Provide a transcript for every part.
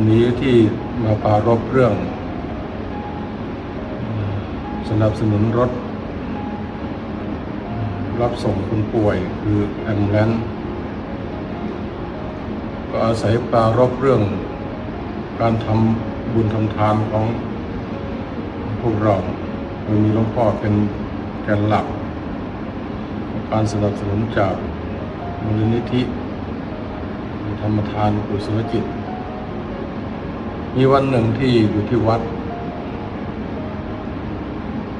วันนี้ที่มาปรารบเรื่อง สนับสนุนรถ รับส่งคนป่วยคือแอมแลนก็อาศัยปรารบเรื่อง การทำบุญทำทานของพวกเราโดยมีหลวงพ่อเป็นแกนหลัก การสนับสนุนจากมูลนิธิธรรมทานกุศลจิต มีวันหนึ่งที่อยู่ที่วัด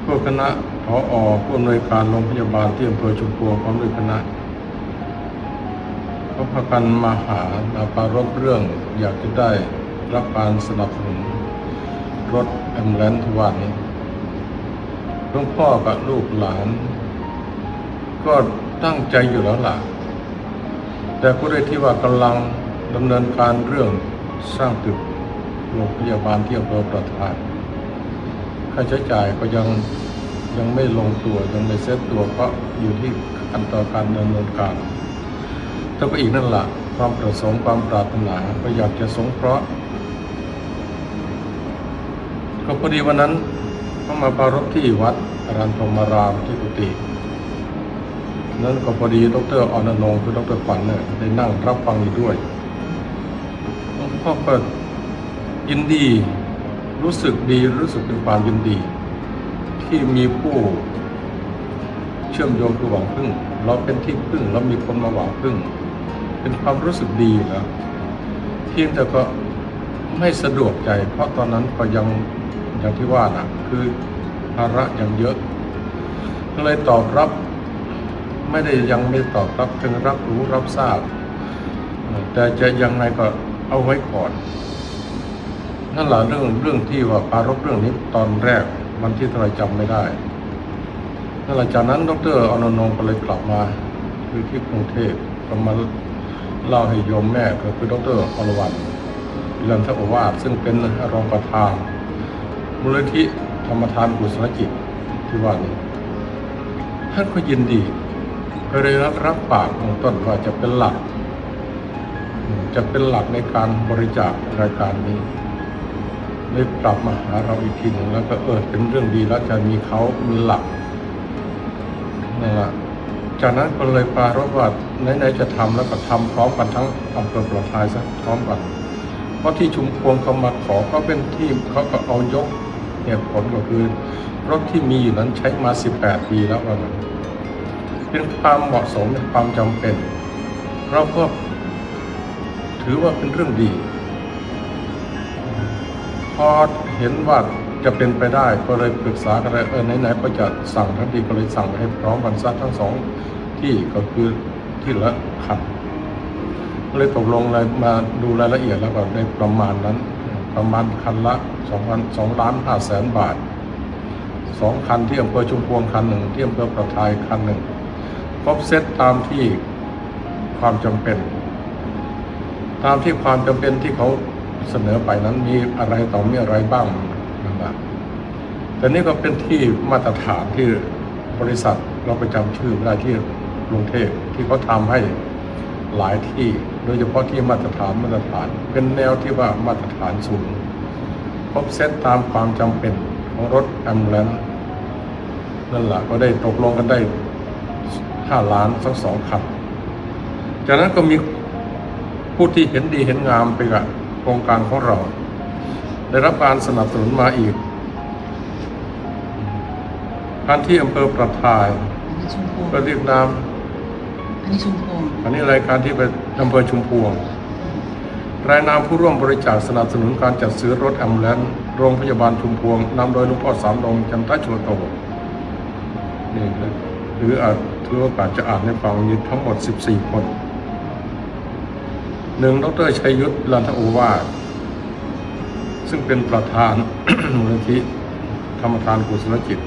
พวกคณะพออผู้อำนวยการโรงพยาบาลที่อำเภอชุมพวงพร้อมด้วยคณะก็พากันมาหามาปรารบเรื่องอยากจะได้รับการสนับสนุนรถแอมบูเลนทุกวันนี้หลวงพ่อกับลูกหลาน ก็ตั้งใจอยู่แล้วล่ะ แต่ก็ได้ที่ว่ากำลังดำเนินการเรื่องสร้างตึก โรงพยาบาลที่อำเภอประทานค่าใช้จ่ายก็ยังยังไม่ลงตัวยังไม่เซ็ตตัวเพราะอยู่ที่ขั้นตอนการดำเนินการแต่ก็อีกนั่นแหละความประสงค์ความปรารถนาก็อยากจะสงเคราะห์ก็พอดีวันนั้นเขามาปารบที่วัดอรันธมารามที่กุฏินั้นก็พอดีดรออนนงค์คือดรขวัญเนี่ยได้นั่งรับฟังอยู่ด้วยหลวงพ่อก็ ยินดี รู้สึกดีรู้สึกเป็นความยินดี ที่มีผู้เชื่อมโยงคือหวังพึ่ง เราเป็นที่พึ่งเรามีคนมาหวังพึ่ง เป็นความรู้สึกดีอยู่แล้วเพียงแต่ก็ไม่สะดวกใจ เพราะตอนนั้นก็ยังอย่างที่ว่านะคือภาระยังเยอะ ก็เลยตอบรับไม่ได้ยังไม่ตอบรับเพียงรับรู้รับทราบ แต่จะยังไงก็เอาไว้ก่อน นั่นแหละเรื่องเรื่องที่ว่าปารบเรื่องนี้ตอนแรกมันที่เราจำไม่ได้นั่นแหละจากนั้นดรอนนงค์ก็เลยกลับมาคือที่กรุงเทพก็มาเล่าให้โยมแม่ก็คือดรอรวรรณวิรันทโอวาสซึ่งเป็นรองประธานมูลนิธิธรรมทานกุศลจิตที่ว่านี้ท่านก็ยินดีก็เลยรับรับปากของต้นว่าจะเป็นหลัก จะเป็นหลักในการบริจาครายการนี้ ได้กลับมาหาเราอีกทีหนึ่งแล้วก็เออเป็นเรื่องดีแล้วจะมีเขามีหลักนั่นแหละจากนั้นก็เลยปรารบว่าไหนๆจะทำแล้วก็ทำพร้อมกันทั้งอำเภอประทายซะพร้อมกัน เพราะที่ชุมพวงเขามาขอก็เป็นที่เขาก็เอายกเหตุผลก็คือรถที่มีอยู่นั้นใช้มา 18 ปีแล้วว่างั้นเป็นความเหมาะสมเป็นความจำเป็น เราก็ถือว่าเป็นเรื่องดี พอเห็นว่าจะเป็นไปได้ก็เลยปรึกษากันเลยเออไหนๆก็จะสั่งทันทีก็เลยสั่งให้พร้อมกันซัดทั้งสองที่ก็คือที่ละคันก็เลยตกลงเลยมาดูรายละเอียดแล้วก็ได้ประมาณนั้น ประมาณคันละสองพันสองล้านห้าแสนบาทสองคันที่อำเภอชุมพวงคันหนึ่งที่อำเภอประทายคันหนึ่งครบเซตตามที่ความจำเป็น ตามที่ความจำเป็นที่เขา เสนอไปนั้นมีอะไรต่อมีอะไรบ้างนะครับแต่นี่ก็เป็นที่มาตรฐานที่บริษัทเราไปจำชื่อไม่ได้ที่กรุงเทพที่เขาทำให้หลายที่ โดยเฉพาะที่มาตรฐานมาตรฐาน เป็นแนวที่ว่ามาตรฐานสูงครบเซตตามความจำเป็นของรถแอมบูเลนนั่นแหละก็ได้ตกลงกันได้ห้าล้านทั้งสองคันจากนั้นก็มีผู้ที่เห็นดีเห็นงามไปกับ ครงการของเรา ได้รับการสนับสนุนมาอีกท่านที่อำเภอประทายอันนี้ชุมพวงก็เรียกนามอันนี้ชุมพวงอันนี้รายการที่ไปอำเภอชุมพวง รายนามผู้ร่วมบริจาคสนับสนุนการจัดซื้อรถแอมบูเลนซ์โรงพยาบาลชุมพวงนำโดยหลวงพ่อสามดงจันทโชโตนี่นะหรืออาจถือโอกาสจะอ่านให้ฟังมีทั้งหมด 14 คน หนึ่งดรชัยยุทธลันทโอวาซึ่งเป็นประธานมูลนิธิธรรมทานกุศลจิต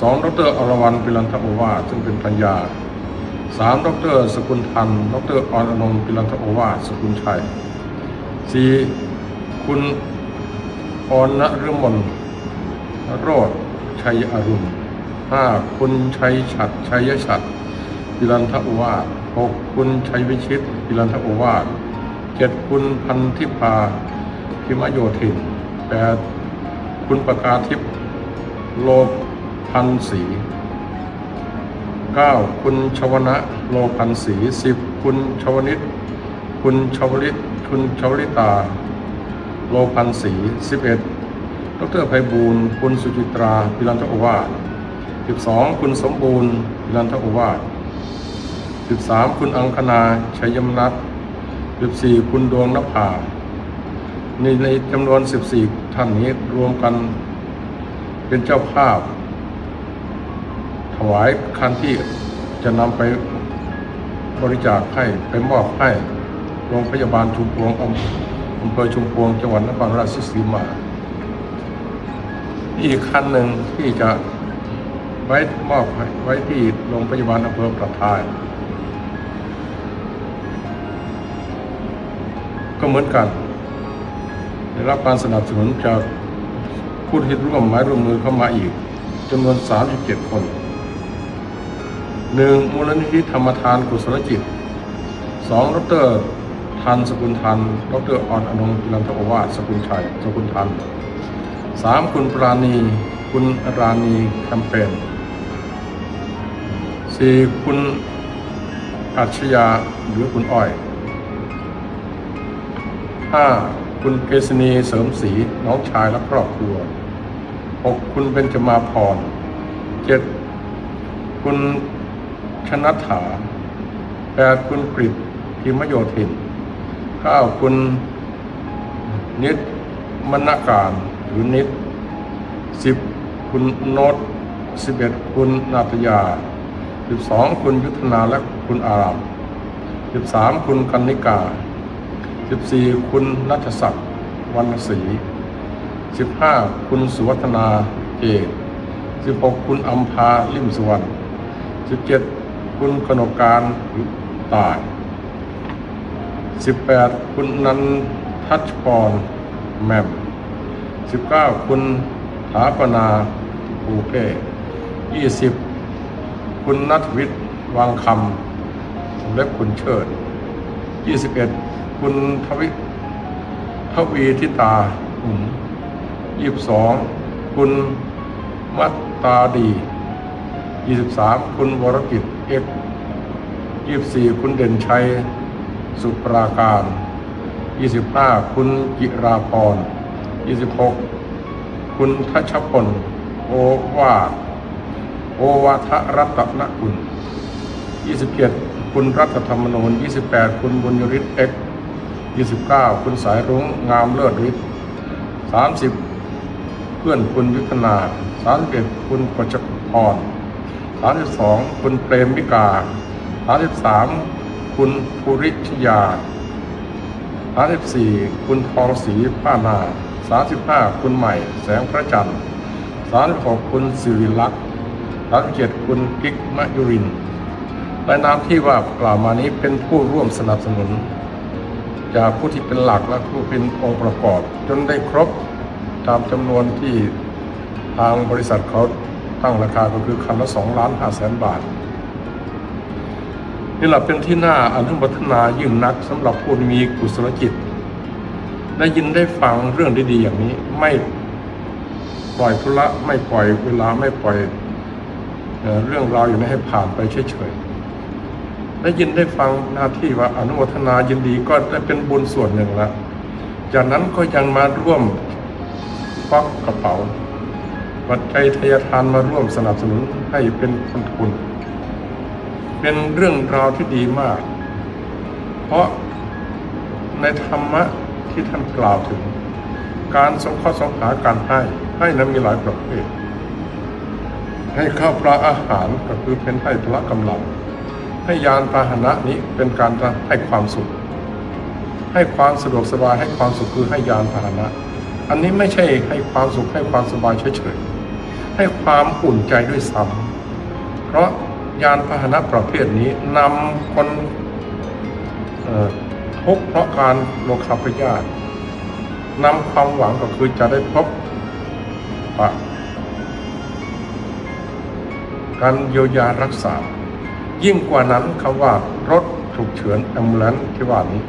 สองดรอรวรรณปิลันทโอวาซึ่งเป็นปัญญาสามดรสกุลทันดรอรอนงค์ปิลันทโอวาสสกุลชัยสี่คุณอรณฤมลโรธชัยอรุณห้าคุณชัยฉัดชัยฉัดปิลันทโอวาหกคุณชัยวิชิตปิลันทโอวาส จ็ดคุณพันธิพาพิมโยธินแปดคุณประกาทิพย์โลพันศรีเก้าคุณชวนะโลพันศรีสิบคุณชวนิตคุณชวลิตคุณชวลิตา โลพันศรีสิบเอ็ดดรไพบูลคุณสุจิตราพิรันทโอวาส12คุณสมบูรณ์พิรันทโอวาส13คุณอังคณาชัยมนัท 14 คุณดวงนภาในในจำนวน 14 ท่านนี้รวมกันเป็นเจ้าภาพ ถวายคันที่จะนำไปบริจาคให้ไปมอบให้โรงพยาบาลชุมพวงอำอำเภอชุมพวงจังหวัดนครราชสีมา อีกคันหนึ่งที่จะไว้มอบให้ไว้ที่โรงพยาบาลอำเภอประทาย ก็เหมือนกัน ได้รับการสนับสนุนจากผู้ที่ร่วมไม้ร่วมมือเข้ามาอีกจำนวน 37 คนหนึ่งมูลนิธิธรรมทานกุศลจิตสองดรทันสกุลทัน ดรออนอนงกิรันทโอวาสสกุลชัย สกุลทันสามคุณปราณี คุณราณีแคมเปญสี่คุณอัจฉยาหรือคุณอ้อย ห้าคุณเกษณีเสริมศรีน้องชายและครอบครัวหกคุณเบญจมาพรเจ็ดคุณชนัฐถาแปดคุณกริตพิมโยธินเก้าคุณนิดมณการหรือนิดสิบคุณโนตสิบเอ็ดคุณนาตยาสิบสองคุณยุทธนาและคุณอารามสิบสามคุณกันนิกา สิบสี่คุณนัทศักดิ์วรรณศรีสิบห้าคุณสุวัฒนาเกตสิบหกคุณอัมพาลิมสุวรรณสิบเจ็ดคุณกนกการหรือตายสิบแปดคุณนันทัชพรแมมสิบเก้าคุณถาปนาภูเป้ยี่สิบคุณนัทวิทย์วางคำและคุณเชิดยี่สิบเอ็ด คุณทวิทวีทิตาหุมยี่สิบสองคุณมัตตาดียี่สิบสามคุณวรกิจเอกยี่สิบสี่คุณเด่นชัย สุปราการยี่สิบห้าคุณกิราพร26คุณทัชพลโอวาทโอวาทรัตนกุล27คุณรัฐธรรมนูญ28คุณบุญยริศเอ็ก 29 คุณสายรุ้งงามเลิศฤทธิ์30 เพื่อนคุณยุทนา31 คุณกจพร32 คุณเปรมมิกา33 คุณภูริชยา34 คุณทองศรีป้านา35 คุณใหม่ แสงพระจันทร์36 คุณสิริลักษณ์37 คุณกิ๊กมะยุรินทร์และนามที่ว่ากล่าวมานี้เป็นผู้ร่วมสนับสนุน จากผู้ที่เป็นหลักและผู้เป็นองค์ประกอบ จนได้ครบตามจำนวนที่ทางบริษัทเขาตั้งราคาก็คือคันละ2ล้าน5แสนบาท นี่แหละเป็นที่น่าอนุโมทนายิ่งนักสำหรับผู้มีกุศลจิต ได้ยินได้ฟังเรื่องดีๆอย่างนี้ไม่ปล่อยธุระไม่ปล่อยเวลาไม่ปล่อยเรื่องราวอย่างนี้ให้ผ่านไปเฉยๆ ได้ยินได้ฟังหน้าที่ว่าอนุโมทนายินดีก็ได้เป็นบุญส่วนหนึ่งล้วจากนั้นก็ยังมาร่วมควักกระเป๋าปัจจัยทายทานมาร่วมสนับสนุนให้เป็นคนทุนเป็นเรื่องราวที่ดีมาก เพราะในธรรมะที่ท่านกล่าวถึง การสงเคราะห์สงหาการให้ให้นั้นมีหลายประเภทให้ข้าวปลาอาหารก็คือเป็นให้พละกำลัง ให้ยานพาหนะนี้เป็นการให้ความสุข ให้ความสะดวกสบายให้ความสุขคือให้ยานพาหนะ อันนี้ไม่ใช่ให้ความสุขให้ความสบายเฉยๆให้ความอุ่นใจด้วยซ้ำเพราะยานพาหนะประเภทนี้นำคนทุกเพราะการโลคาพยาธินำความหวังก็คือจะได้พบปะการเยียวยารักษา ยิ่งกว่านั้นคำว่ารถฉุกเฉินแอมบูเลนที่ว่านี้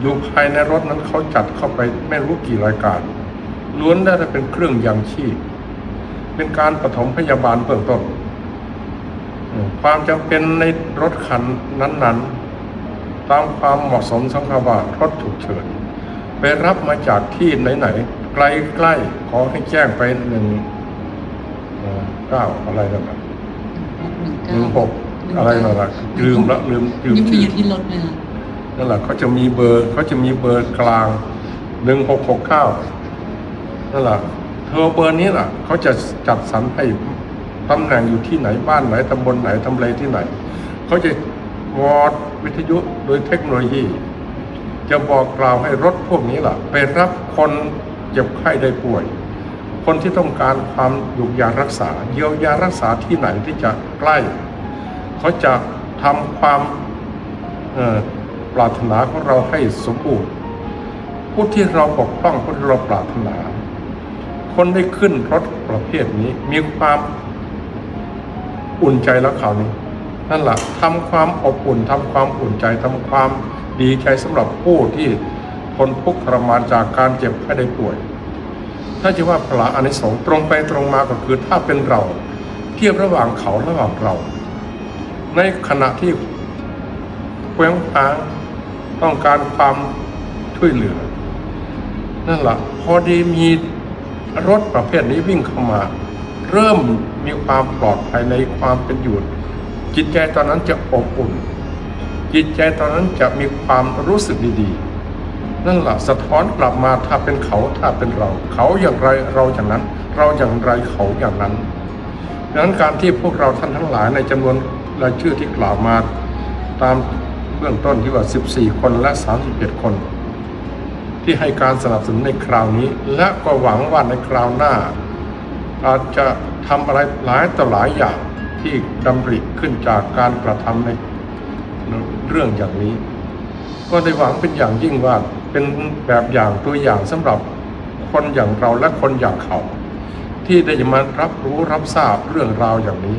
อยู่ภายในรถนั้นเขาจัดเข้าไปไม่รู้กี่รายการล้วนได้เป็นเครื่องยังชีพ เป็นการปฐมพยาบาลเบื้องต้นเอ่อความจำเป็นในรถคันนั้น ๆ ตามความเหมาะสมสำคัญว่ารถฉุกเฉินไปรับมาจากที่ไหนๆไกลๆขอให้แจ้งไปหนึ่งเอ่อเก้าอะไรนั่นนะหนึ่งหเก้านึ่งหก อะไรนั่นนะลืมละลืมลืมยังมีชื่ออยู่ที่รถเลยค่ะนั่นแหละเขาจะมีเบอร์เขาจะมีเบอร์กลางหนึ่งหกหกเก้านั่นแหละเธอเบอร์นี้แหละเขาจะจัดสรรให้ตำแหน่งอยู่ที่ไหนบ้านไหนตำบลไหนทำเลที่ไหนเขาจะวอดวิทยุโดยเทคโนโลยี จะบอกกล่าวให้รถพวกนี้แหละไปรับคนเจ็บไข้ได้ป่วย คนที่ต้องการความยุกยารักษา เยียวยารักษาที่ไหนที่จะใกล้ เขาจะทำความปรารถนาของเราให้สมบูรณ์ผู้ที่เราปกป้องผู้ที่เราปรารถนา คนได้ขึ้นรถประเภทนี้มีความอุ่นใจแล้วคราวนี้นั่นแหละทำความอบอุ่นทำความอุ่นใจทำความดีใจสำหรับผู้ที่ทนทุกข์ทรมานจากการเจ็บไข้ได้ป่วย ถ้าจะว่าพละอนิสงส์ตรงไปตรงมาก็คือถ้าเป็นเรา เทียบระหว่างเขาระหว่างเรา ในขณะที่เคว้งคว้างต้องการความช่วยเหลือ นั่นแหละพอดีมีรถประเภทนี้วิ่งเข้ามา เริ่มมีความปลอดภัยในความเป็นอยู่ จิตใจตอนนั้นจะอบอุ่น จิตใจตอนนั้นจะมีความรู้สึกดีๆ นั่นแหละสะท้อนกลับมาถ้าเป็นเขาถ้าเป็นเรา เขาอย่างไรเราอย่างนั้น เราอย่างไรเขาอย่างนั้นดังนั้นการที่พวกเราท่านทั้งหลายในจำนวน รายชื่อที่กล่าวมาตามเบื้องต้นที่ว่า 14 คนและ 31 คน ที่ให้การสนับสนุนในคราวนี้ และก็หวังว่าในคราวหน้า อาจจะทำอะไรหลายต่อหลายอย่างที่ดำริขึ้นจากการกระทำในเรื่องอย่างนี้ ก็ได้หวังเป็นอย่างยิ่งว่าเป็นแบบอย่างตัวอย่างสำหรับคนอย่างเราและคนอย่างเขา ที่ได้มารับรู้รับทราบเรื่องราวอย่างนี้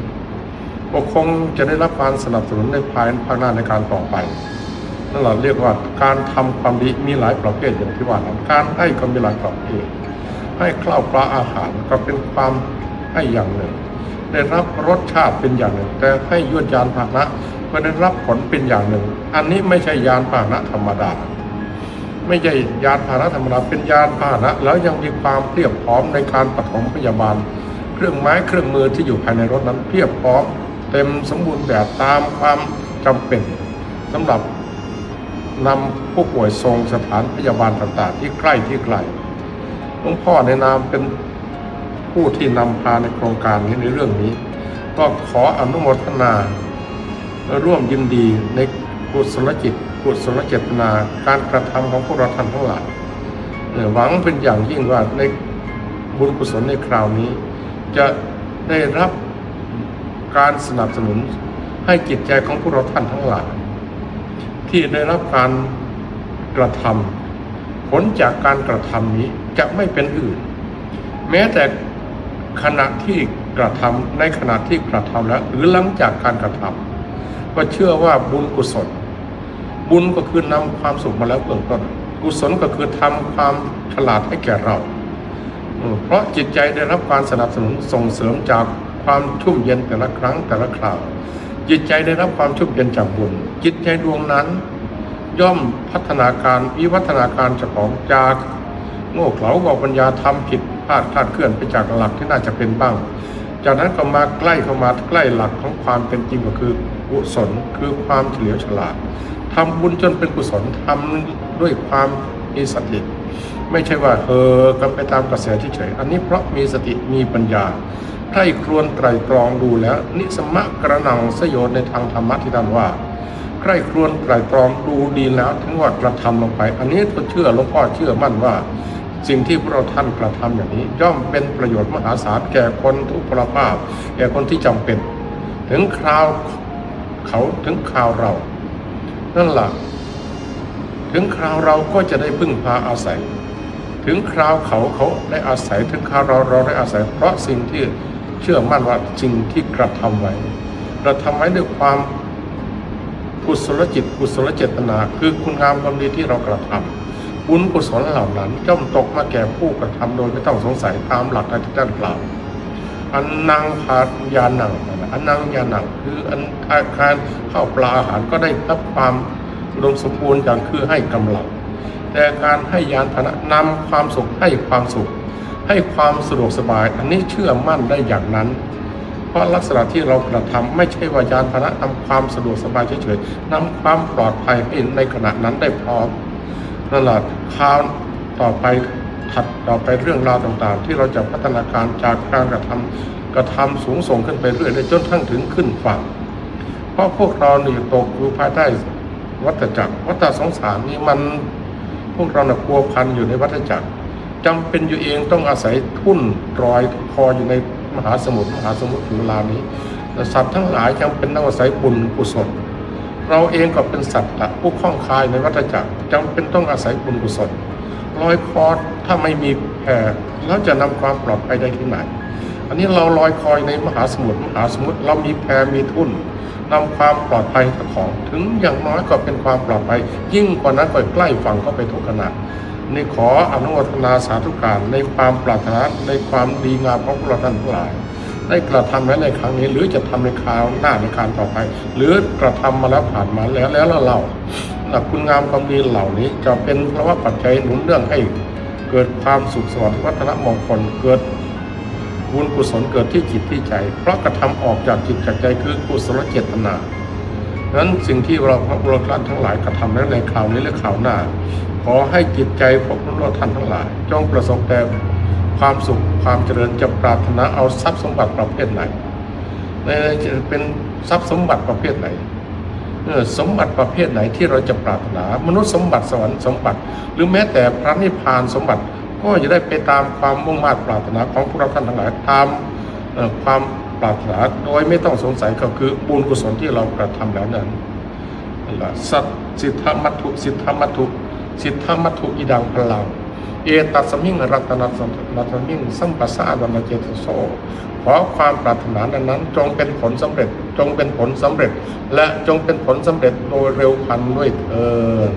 ก็คงจะได้รับการสนับสนุนในภายภาคหน้าในการต่อไปนั่นเราเรียกว่าการทำความดีมีหลายประเภทอย่างที่ว่านั้นการให้ก็มีหลายประเภทให้ข้าวปลาอาหารก็เป็นความให้อย่างหนึ่ง ได้รับรสชาติเป็นอย่างหนึ่ง แต่ให้ยวดยานพาหนะก็ได้รับผลเป็นอย่างหนึ่ง อันนี้ไม่ใช่ยานพาหนะธรรมดา ไม่ใช่ยานพาหนะธรรมดาเป็นยานพาหนะแล้วยังมีความเพียบพร้อมในการปฐมพยาบาล เครื่องไม้เครื่องมือที่อยู่ภายในรถนั้นเพียบพร้อม เต็มสมบูรณ์แบบตามความจำเป็นสำหรับนำผู้ป่วยทรงสถานพยาบาลต่างๆ ที่ใกล้ที่ไกลหลวงพ่อในนามเป็นผู้ที่นำพาในโครงการนี้ในเรื่องนี้ ก็ขออนุโมทนา ร่วมยินดีในกุศลจิตกุศลเจตนาการกระทำของพวกเราท่านทั้งหลายหวังเป็นอย่างยิ่งว่าในบุญกุศลในคราวนี้ จะได้รับ การสนับสนุนให้จิตใจของพวกเราท่านทั้งหลาย ที่ได้รับการกระทำผลจากการกระทำนี้จะไม่เป็นอื่น แม้แต่ขณะที่กระทำในขณะที่กระทำแล้ว หรือหลังจากการกระทำก็เชื่อว่าบุญกุศล บุญก็คือนำความสุขมาแล้วเบื้องต้นกุศลก็คือทำความฉลาดให้แก่เราเออเพราะจิตใจได้รับการสนับสนุนส่งเสริมจาก ความชุ่มเย็นแต่ละครั้งแต่ละคราว จิตใจได้รับความชุ่มเย็นจากบุญ จิตใจดวงนั้น ย่อมพัฒนาการวิวัฒนาการจ้าของจากโง่เขลาบอกปัญญาทำผิดพลาดคลาดเคลื่อนไปจากหลักที่น่าจะเป็นบ้าง จากนั้นก็มาใกล้เข้ามาใกล้หลักของความเป็นจริงก็คือกุศลคือความเฉลียวฉลาดทำบุญจนเป็นกุศลทำด้วยความมีสติไม่ใช่ว่าเฮอกันไปตามกระแสเฉยๆอันนี้เพราะมีสติมีปัญญา ใครครวญไตรตรองดูแล้ว นิสมะกระนังสยนในทางธรรมะที่ท่านว่า ใครครวญไตรตรองดูดีแล้วถึงว่ากระทำลงไป อันนี้ก็เชื่อหลวงพ่อเชื่อมั่นว่า สิ่งที่พวกเราท่านกระทำอย่างนี้ ย่อมเป็นประโยชน์มหาศาลแก่คนทุกพลภาพ แก่คนที่จำเป็น ถึงคราวเขาถึงคราวเรา นั่นแหละถึงคราวเราก็จะได้พึ่งพาอาศัย ถึงคราวเขาเขาได้อาศัยถึงคราวเราเราได้อาศัย เพราะสิ่งที่ เชื่อมั่นว่าสิ่งที่กระทำไว้กระทำไว้ด้วยความกุศลจิตกุศลเจตนา คือคุณงามความดีที่เรากระทำบุญกุศลเหล่านั้นย่อมตกมาแก่ผู้กระทำโดยไม่ต้องสงสัยตามหลักที่ท่านกล่าวอันนางพายานังอันนางยานังคืออันอาคารข้าวปลาอาหารก็ได้รับความอุดมสมบูรณ์อย่างคือให้กำลังแต่การให้ยานพานะนำความสุขให้ความสุข ให้ความสะดวกสบาย อันนี้เชื่อมั่นได้อย่างนั้น เพราะลักษณะที่เรากระทำไม่ใช่ว่ายานพาหนะนำความสะดวกสบายเฉยๆนำความปลอดภัยให้ในขณะนั้นได้พร้อมนั่นแหละข่าวต่อไปถัดต่อไปเรื่องราวต่างๆ ที่เราจะพัฒนาการจากการกระทำกระทำสูงส่งขึ้นไปเรื่อยๆจนทั้งถึงขึ้นฝั่ง เพราะพวกเราเนี่ยตกอยู่ภายใต้วัฏจักรวัฏสงสารนี่มัน พวกเราเนี่ยพัวพันอยู่ในวัฏจักร จำเป็นอยู่เองต้องอาศัยทุ่นรอยคออยู่ในมหาสมุทรมหาสมุทรถึงเวลานี้สัตว์ทั้งหลายจำเป็นต้องอาศัยบุญกุศลเราเองก็เป็นสัตว์ละผู้คล้องคายในวัฏจักรจำเป็นต้องอาศัยบุญกุศลลอยคอถ้าไม่มีแพแล้วจะนำความปลอดภัยได้ที่ไหน อันนี้เราลอยคอยในมหาสมุทรมหาสมุทรเรามีแพมีทุ่นนำความปลอดภัยของ ถึงอย่างน้อยก็เป็นความปลอดภัย ยิ่งกว่านั้นก็ใกล้ฝั่งเข้าไปทุกขณะ นี่ขออนุโมทนาสาธุการในความปรารถนาในความดีงามของพวกเราท่านทั้งหลาย ได้กระทำไว้ในครั้งนี้ หรือจะทำในคราวหน้าในการต่อไป หรือกระทำมาแล้วผ่านมาแล้วแล้วเราหลักคุณงามความดีเหล่านี้จะเป็นเพราะว่าปัจจัยหนุนเรื่องให้เกิดความสุขสวัสดิ์วัฒนมงคลเกิดบุญกุศลเกิดที่จิตที่ใจ เพราะกระทำออกจากจิตจากใจคือกุศลเจตนาดังนั้นสิ่งที่เราพระบุรุษทั้งหลายกระทำแล้วในคราวนี้และคราวหน้า ขอให้จิตใจของพวกเราท่านทั้งหลาย จงประสบแต่ความสุขความเจริญจะปรารถนาเอาทรัพย์สมบัติประเภทไหนในจะเป็นทรัพย์สมบัติประเภทไหนสมบัติประเภทไหนที่เราจะปรารถนา มนุษย์สมบัติสวรรค์สมบัติ หรือแม้แต่พระนิพพานสมบัติ ก็จะได้ไปตามความมุ่งมา่ปรารถนาของพวกเราท่านทั้งหลายตามความปรารถนาโดยไม่ต้องสงสัยก็คือบุญกุศลที่เรากระทำแล้วนั้นสัตสิทธมัตถุสิทธมัตถุ สิทธมัตถุอิดังพลังเอตัสมิงรัตนัสรัตมิงสัมปัสสะอวันเจตโสขอความปรารถนานั้น จงเป็นผลสำเร็จ จงเป็นผลสำเร็จ และจงเป็นผลสำเร็จโดยเร็วพันด้วยเถิด